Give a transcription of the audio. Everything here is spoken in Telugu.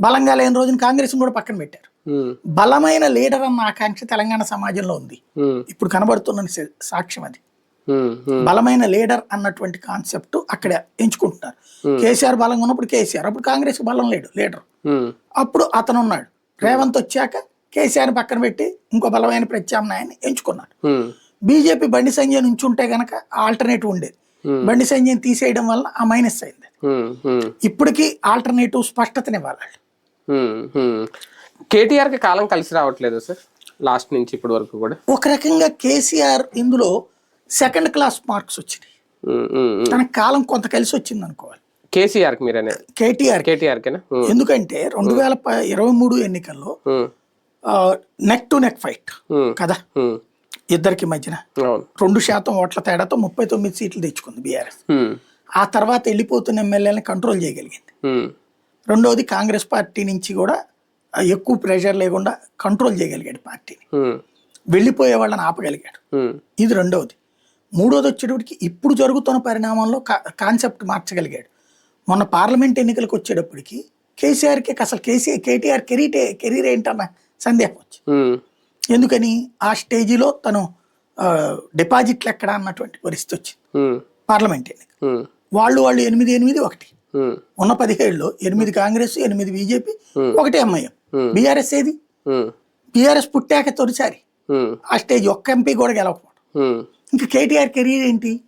బలంగా లేని రోజున కాంగ్రెస్ కూడా పక్కన పెట్టారు. బలమైన లీడర్ అన్న ఆకాంక్ష తెలంగాణ సమాజంలో ఉంది. ఇప్పుడు కనబడుతున్న సాక్ష్యం అది. బలమైన లీడర్ అన్నటువంటి కాన్సెప్ట్ అక్కడ ఎంచుకుంటున్నారు. కేసీఆర్ బలంగా ఉన్నప్పుడు కేసీఆర్ అప్పుడు కాంగ్రెస్ బలం లేడు లీడర్. అప్పుడు అతను ఉన్నాడు రేవంత్ వచ్చాక కేసీఆర్ పక్కన పెట్టి ఇంకో బలమైన ప్రత్యామ్నాయాన్ని ఎంచుకున్నాడు. బీజేపీ బండి సంజయ్ నుంచి ఉంటే గనక ఆల్టర్నేటివ్ ఉండేది. బండి సంజయ్ తీసేయడం వల్ల ఆ మైనస్ అయింది. ఉమ్, ఉమ్, ఇప్పటికీ ఆల్టర్నేటివ్ స్పష్టతనివ్వాలి. కేటీఆర్కి కాలం కలిసి రావట్లేదు సార్ లాస్ట్ నుంచి ఇప్పటి వరకు కూడా? ఒక రకంగా కేసీఆర్ ఇందులో సెకండ్ క్లాస్ మార్క్స్ వచ్చినాయి. తన కాలం కొంత కలిసి వచ్చింది అనుకోవాలి. కేసీఆర్కి మీరు అనేది కేటీఆర్ కేటీఆర్ ఎందుకంటే రెండు వేల ఇరవై మూడు ఎన్నికల్లో నెక్ టు నెక్ ఫైట్ కదా? ఇద్దరికి మధ్యన. రెండు శాతం ఓట్ల తేడాతో ముప్పై తొమ్మిది సీట్లు తెచ్చుకుంది బీఆర్ఎస్. ఆ తర్వాత వెళ్ళిపోతున్న ఎమ్మెల్యేలను కంట్రోల్ చేయగలిగింది. రెండవది కాంగ్రెస్ పార్టీ నుంచి కూడా ఎక్కువ ప్రెషర్ లేకుండా కంట్రోల్ చేయగలిగాడు పార్టీని. వెళ్ళిపోయే వాళ్ళని ఆపగలిగాడు. ఇది రెండవది మూడోది వచ్చేటప్పటికి ఇప్పుడు జరుగుతున్న పరిణామంలో కా- కాన్సెప్ట్ మార్చగలిగాడు. మొన్న పార్లమెంట్ ఎన్నికలకు వచ్చేటప్పటికి కేసీఆర్కి అసలు కేసీఆర్ కేటీఆర్ కెరీర్ కెరీర్ ఏంటన్న సందేహం వచ్చింది ఎందుకని ఆ స్టేజిలో తను డిపాజిట్లు ఎక్కడ అన్నటువంటి పరిస్థితి వచ్చింది. పార్లమెంట్ ఎన్నిక. వాళ్ళు వాళ్ళు ఎనిమిది ఎనిమిది ఒకటి. ఉన్న పదిహేడులో ఎనిమిది కాంగ్రెస్ ఎనిమిది బీజేపీ ఒకటి ఎంఐఎం. బీఆర్ఎస్ ఏది? బీఆర్ఎస్ పుట్టాక తొలిసారి. ఆ స్టేజ్ ఒక్క ఎంపీ కూడా గెలవకపోవడం. ఇంకా కేటీఆర్ కెరీర్ ఏంటి?